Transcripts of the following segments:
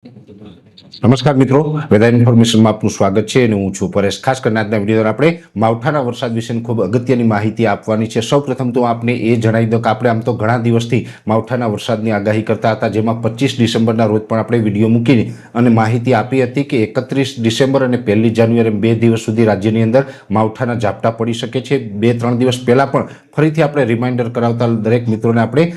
નમસ્કાર મિત્રો, વેધર ઇન્ફોર્મેશનમાં આપનું સ્વાગત છે અને હું છું પરેશ. ખાસ કરીને આજના વીડિયો આપણે માવઠાના વરસાદ વિશેની ખૂબ અગત્યની માહિતી આપવાની છે. સૌપ્રથમ તો આપને એ જણાવી દો કે આપણે આમ તો ઘણા દિવસથી માવઠાના વરસાદની આગાહી કરતા હતા, જેમાં પચીસ ડિસેમ્બરના રોજ પણ આપણે વીડિયો મૂકીને અને માહિતી આપી હતી કે એકત્રીસ ડિસેમ્બર અને પહેલી જાન્યુઆરી બે દિવસ સુધી રાજ્યની અંદર માવઠાના ઝાપટા પડી શકે છે. બે ત્રણ દિવસ પહેલાં પણ ફરીથી આપણે રિમાઇન્ડર કરાવતા દરેક મિત્રોને આપણે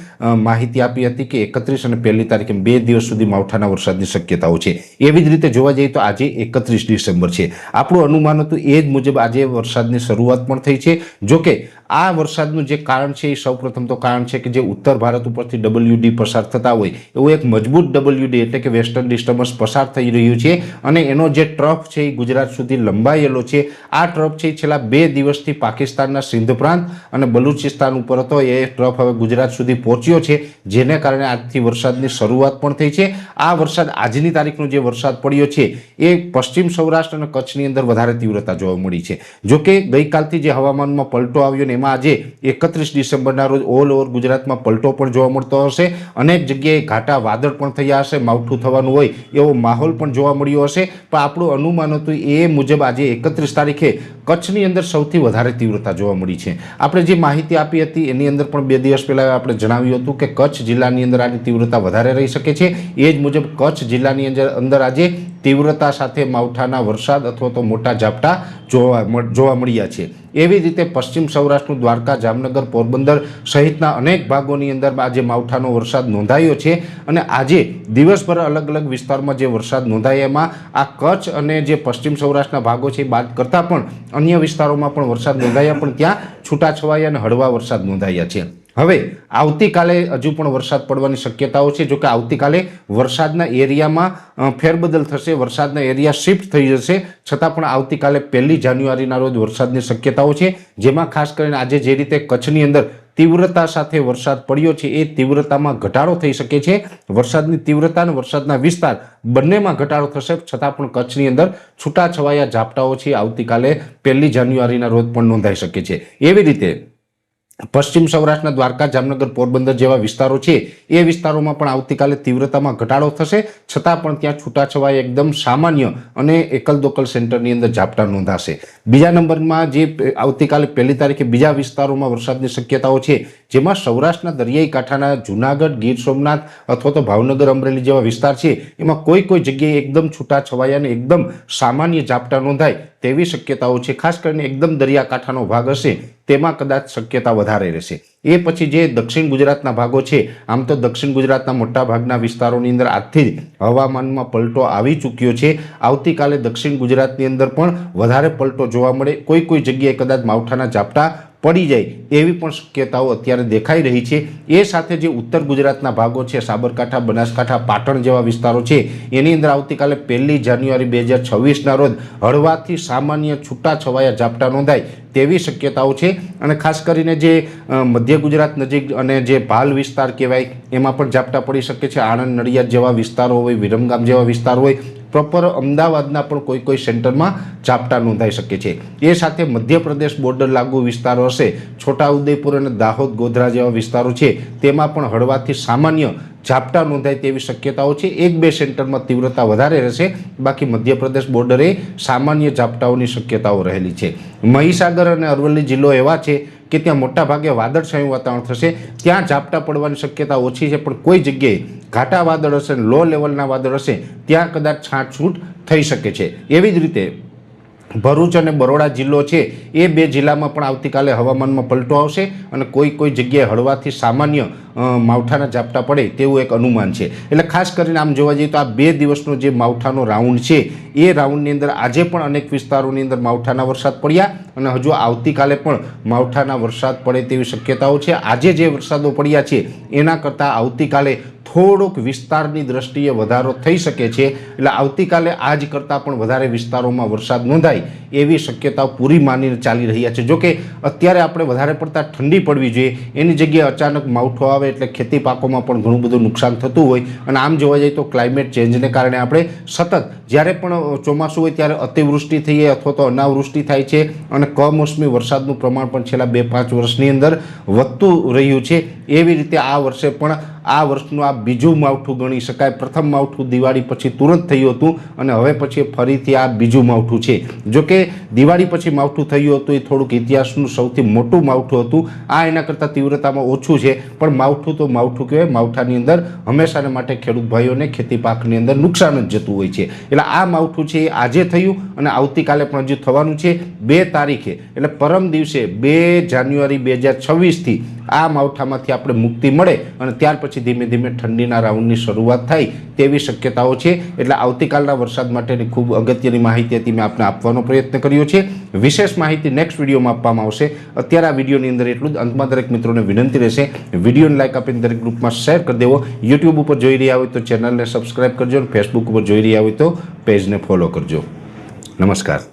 માહિતી આપી હતી કે એકત્રીસ અને પહેલી તારીખે બે દિવસ સુધી માવઠાના વરસાદની શક્યતાઓ છે. એવી જ રીતે જોવા જઈએ તો આજે એકત્રીસ ડિસેમ્બર છે. આપણું અનુમાન હતું એ જ મુજબ આજે વરસાદની શરૂઆત પણ થઈ છે. જો કે આ વરસાદનું જે કારણ છે એ સૌપ્રથમ તો કારણ છે કે જે ઉત્તર ભારત ઉપરથી ડબલ્યુડી પસાર થતા હોય, એવું એક મજબૂત ડબલ્યુડી એટલે કે વેસ્ટર્ન ડિસ્ટર્બન્સ પસાર થઈ રહ્યું છે અને એનો જે ટ્રફ છે એ ગુજરાત સુધી લંબાયેલો છે. આ ટ્રફ છે છેલ્લા બે દિવસથી પાકિસ્તાનના સિંધ પ્રાંત અને બલુચિસ્તાન ઉપર હતો. એ ટ્રફ હવે ગુજરાત સુધી પહોંચ્યો છે, જેને કારણે આજથી વરસાદની શરૂઆત પણ થઈ છે. આ વરસાદ આજની તારીખનો જે વરસાદ પડ્યો છે એ પશ્ચિમ સૌરાષ્ટ્ર અને કચ્છની અંદર વધારે તીવ્રતા જોવા મળી છે. જોકે ગઈકાલથી જે હવામાનમાં પલટો આવ્યો ને એમાં આજે એકત્રીસ ડિસેમ્બરના રોજ ઓલ ઓવર ગુજરાતમાં પલટો પણ જોવા મળતો હશે અનેક જગ્યાએ ઘાટા વાદળ પણ થયા હશે, માવઠું થવાનું હોય એવો માહોલ પણ જોવા મળ્યો હશે. પણ આપણું અનુમાન હતું એ મુજબ આજે એકત્રીસ તારીખે કચ્છની અંદર સૌથી વધારે તીવ્રતા જોવા મળી છે. આપણે જે માહિતી આપી હતી એની અંદર પણ બે દિવસ પહેલાં આપણે જણાવ્યું હતું કે કચ્છ જિલ્લાની અંદર આની તીવ્રતા વધારે રહી શકે છે. એ જ મુજબ કચ્છ જિલ્લાની અંદર અંદર આજે તીવ્રતા સાથે માવઠાના વરસાદ અથવા તો મોટા ઝાપટા જોવા જોવા મળ્યા છે. એવી રીતે પશ્ચિમ સૌરાષ્ટ્રનું દ્વારકા, જામનગર, પોરબંદર સહિતના અનેક ભાગોની અંદર આજે માવઠાનો વરસાદ નોંધાયો છે અને આજે દિવસભર અલગ અલગ વિસ્તારમાં જે વરસાદ નોંધાયામાં આ કચ્છ અને જે પશ્ચિમ સૌરાષ્ટ્રના ભાગો છે બાદ કરતાં પણ અન્ય વિસ્તારોમાં પણ વરસાદ નોંધાયા પણ ત્યાં છૂટાછવાયા અને હળવા વરસાદ નોંધાયા છે. હવે આવતીકાલે હજુ પણ વરસાદ પડવાની શક્યતાઓ છે. જોકે આવતીકાલે વરસાદના એરિયામાં ફેરબદલ થશે, વરસાદના એરિયા શિફ્ટ થઈ જશે. છતાં પણ આવતીકાલે પહેલી જાન્યુઆરીના રોજ વરસાદની શક્યતાઓ છે. જેમાં ખાસ કરીને આજે જે રીતે કચ્છની અંદર તીવ્રતા સાથે વરસાદ પડ્યો છે, એ તીવ્રતામાં ઘટાડો થઈ શકે છે. વરસાદની તીવ્રતા અને વરસાદના વિસ્તાર બંનેમાં ઘટાડો થશે. છતાં પણ કચ્છની અંદર છૂટાછવાયા ઝાપટાઓ છે. આવતીકાલે પહેલી જાન્યુઆરીના રોજ પણ નોંધાઈ શકે છે. એવી રીતે પશ્ચિમ સૌરાષ્ટ્રના દ્વારકા, જામનગર, પોરબંદર જેવા વિસ્તારો છે, એ વિસ્તારોમાં પણ આવતીકાલે તીવ્રતામાં ઘટાડો થશે. છતાં પણ ત્યાં છૂટાછવાય એકદમ સામાન્ય અને એકલ દોકલ સેન્ટરની અંદર ઝાપટા નોંધાશે. બીજા નંબરમાં જે આવતીકાલે પહેલી તારીખે બીજા વિસ્તારોમાં વરસાદની શક્યતાઓ છે, જેમાં સૌરાષ્ટ્રના દરિયાઈ કાંઠાના જુનાગઢ, ગીર સોમનાથ અથવા તો ભાવનગર, અમરેલી જેવા વિસ્તાર છે, એમાં કોઈ કોઈ જગ્યાએ એકદમ છૂટાછવાયા અને એકદમ સામાન્ય ઝાપટા નોંધાય તેવી શક્યતાઓ છે. ખાસ કરીને એકદમ દરિયાકાંઠાનો ભાગ હશે, તેમાં કદાચ શક્યતા વધારે રહેશે. એ પછી જે દક્ષિણ ગુજરાતના ભાગો છે, આમ તો દક્ષિણ ગુજરાતના મોટા ભાગના વિસ્તારોની અંદર આજથી જ હવામાનમાં પલટો આવી ચૂક્યો છે. આવતીકાલે દક્ષિણ ગુજરાતની અંદર પણ વધારે પલટો જોવા મળે. કોઈ કોઈ જગ્યાએ કદાચ માવઠાના ઝાપટા પડી જાય એવી પણ શક્યતાઓ અત્યારે દેખાઈ રહી છે. એ સાથે જે ઉત્તર ગુજરાતના ભાગો છે, સાબરકાંઠા, બનાસકાંઠા, પાટણ જેવા વિસ્તારો છે, એની અંદર આવતીકાલે પહેલી જાન્યુઆરી બે હજાર છવ્વીસના રોજ હળવાથી સામાન્ય છૂટાછવાયા ઝાપટા નોંધાય તેવી શક્યતાઓ છે. અને ખાસ કરીને જે મધ્ય ગુજરાત નજીક અને જે ભાલ વિસ્તાર કહેવાય, એમાં પણ ઝાપટા પડી શકે છે. આણંદ, નડિયાદ જેવા વિસ્તારો હોય, વિરમગામ જેવા વિસ્તાર હોય પ્રોપર અમદાવાદના પણ કોઈ કોઈ સેન્ટરમાં ઝાપટા નોંધાઈ શકે છે. એ સાથે મધ્યપ્રદેશ બોર્ડર લાગુ વિસ્તારો હશે. છોટાઉદેપુર અને દાહોદ ગોધરા જેવા વિસ્તારો છે. તેમાં પણ હળવાથી સામાન્ય ઝાપટા નોંધાય તેવી શક્યતાઓ છે. એક બે સેન્ટરમાં તીવ્રતા વધારે રહેશે. બાકી મધ્યપ્રદેશ બોર્ડરે સામાન્ય ઝાપટાઓની શક્યતાઓ રહેલી છે. મહીસાગર અને અરવલ્લી જિલ્લો એવા છે કે ત્યાં મોટાભાગે વાદળછાયું વાતાવરણ થશે. ત્યાં ઝાપટા પડવાની શક્યતા ઓછી છે, પણ કોઈ જગ્યાએ ઘાટા વાદળ હશે લો લેવલના વાદળ હશે, ત્યાં કદાચ છાંટછૂટ થઈ શકે છે. એવી જ રીતે ભરૂચ અને બરોડા જિલ્લો છે, એ બે જિલ્લામાં પણ આવતીકાલે હવામાનમાં પલટો આવશે અને કોઈ કોઈ જગ્યાએ હળવાથી સામાન્ય માવઠાના ઝાપટા પડે તેવું એક અનુમાન છે. એટલે ખાસ કરીને આમ જોવા જઈએ તો આ બે દિવસનો જે માવઠાનો રાઉન્ડ છે, એ રાઉન્ડની અંદર આજે પણ અનેક વિસ્તારોની અંદર માવઠાના વરસાદ પડ્યા અને હજુ આવતીકાલે પણ માવઠાના વરસાદ પડે તેવી શક્યતાઓ છે. આજે જે વરસાદો પડ્યા છે, એના કરતાં આવતીકાલે થોડોક વિસ્તારની દ્રષ્ટિએ વધારો થઈ શકે છે. એટલે આવતીકાલે આજ કરતાં પણ વધારે વિસ્તારોમાં વરસાદ નોંધાય એવી શક્યતાઓ પૂરી માનીને ચાલી રહ્યા છે. જોકે અત્યારે આપણે વધારે પડતા ઠંડી પડવી જોઈએ. એની જગ્યાએ અચાનક માવઠો આવે એટલે ખેતી પાકોમાં પણ ઘણું બધું નુકસાન થતું હોય. અને આમ જોવા જઈએ તો ક્લાઇમેટ ચેન્જને કારણે આપણે સતત જ્યારે પણ ચોમાસું હોય ત્યારે અતિવૃષ્ટિ થઈએ અથવા તો અનાવૃષ્ટિ થાય છે અને કમોસમી વરસાદનું પ્રમાણ પણ છેલ્લા બે પાંચ વર્ષની અંદર વધતું રહ્યું છે. એવી રીતે આ વર્ષે પણ આ વર્ષનું આ બીજું માવઠું ગણી શકાય. પ્રથમ માવઠું દિવાળી પછી તુરંત થયું હતું અને હવે પછી ફરીથી આ બીજું માવઠું છે. જો કે દિવાળી પછી માવઠું થયું હતું એ થોડુંક ઇતિહાસનું સૌથી મોટું માવઠું હતું. આ એના કરતાં તીવ્રતામાં ઓછું છે. પણ માવઠું તો માવઠું કહેવાય. માવઠાની અંદર હંમેશાને માટે ખેડૂત ભાઈઓને ખેતી પાકની અંદર નુકસાન જ જતું હોય છે. એટલે આ માવઠું છે એ આજે થયું અને આવતીકાલે પણ હજુ થવાનું છે બે તારીખે. એટલે પરમ દિવસે બે જાન્યુઆરી બે હજાર છવ્વીસથી આ માવઠામાંથી આપણે મુક્તિ મળે અને ત્યાર પછી ધીમે ધીમે ઠંડીના રાઉન્ડની શરૂઆત થાય તેવી શક્યતાઓ છે. એટલે આવતીકાલના વરસાદ માટેની ખૂબ અગત્યની માહિતી હતી, મેં આપને આપવાનો પ્રયત્ન કર્યો છે. વિશેષ માહિતી નેક્સ્ટ વિડીયોમાં આપવામાં આવશે. અત્યારે આ વિડીયોની અંદર એટલું જ. અંતમાં દરેક મિત્રોને વિનંતી રહેશે. વિડીયોને લાઇક આપીને દરેક ગ્રુપમાં શેર કરી દેવો. યુટ્યુબ ઉપર જોઈ રહ્યા હોય તો ચેનલને સબસ્ક્રાઈબ કરજો અને ફેસબુક ઉપર જોઈ રહ્યા હોય તો પેજને ફોલો કરજો. નમસ્કાર.